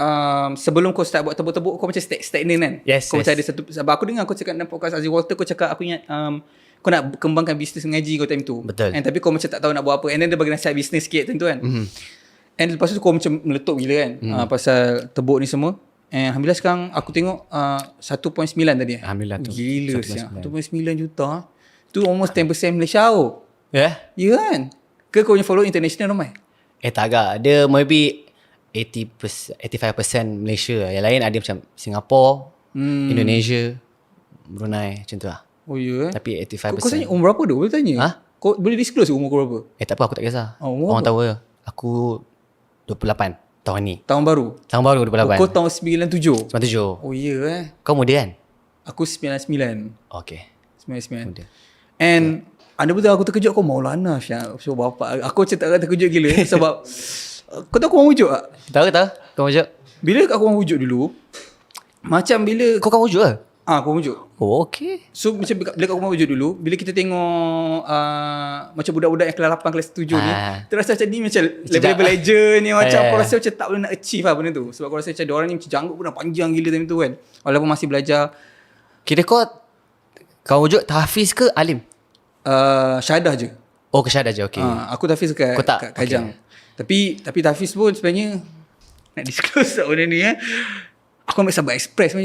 um, sebelum kau start buat tebuk-tebuk kau macam stag- stagnant kan Yes, kau yes. macam ada satu sebab aku dengar kau cakap dalam podcast Aziz Walter kau cakap aku ingat um, kau nak kembangkan bisnes ngaji kau time tu Betul. and, tapi kau macam tak tahu nak buat apa and then dia bagi nasihat bisnes sikit time tu kan Mhm. and lepas tu kau macam meletup gila kan Hmm. uh, pasal tebuk ni semua and Alhamdulillah sekarang aku tengok uh, 1.9 tadi eh. Alhamdulillah tu. gila 1.9. siap 1.9 juta tu almost 10% Malaysia tau Ya? ya kan ke kau punya follow international ramai Eh tak agak. Dia maybe 80%, 85% Malaysia. Yang lain ada macam Singapore, hmm. Indonesia, Brunei macam tu lah. oh ya eh Tapi Kau, 85%. kau tanya umur berapa tu? Boleh tanya? Ha? Kau boleh disclose umur kau berapa? Eh tak apa aku tak kisah. Oh, Orang tahu je. Aku 28 tahun ni. Tahun baru? Tahun baru 28. Kau tahun 97? 97. Oh ya eh. Kau muda kan? Aku 99. Okay. 99. Muda. And ada betul aku terkejut kau Maulana Syah. So bapak aku macam tak terkejut gila sebab kau tahu aku orang wujud tak? Tahu ke tahu? Kau wujud? Bila aku orang wujud dulu macam bila Kau kan wujud ke? ah aku orang wujud. Oh okay. So macam bila kat rumah wujud dulu Bila kita tengok uh, Macam budak-budak yang kelas 8, kelas 7 ni Ah. Terasa macam ni macam Level-level dah- legend ni Macam Eh. aku rasa macam tak boleh nak achieve lah benda tu Sebab aku rasa macam Diorang ni macam janggut pun dah panjang gila time tu kan Walaupun masih belajar Kira kau kau wujud tahfiz ke alim? uh, Syahadah je Oh kesyahadah je okay. okay. uh, Aku tahfiz kat, tak? kat Kajang Tapi Tapi tahfiz pun sebenarnya Nak disclose tak benda ni eh. Aku ambil sahabat express tau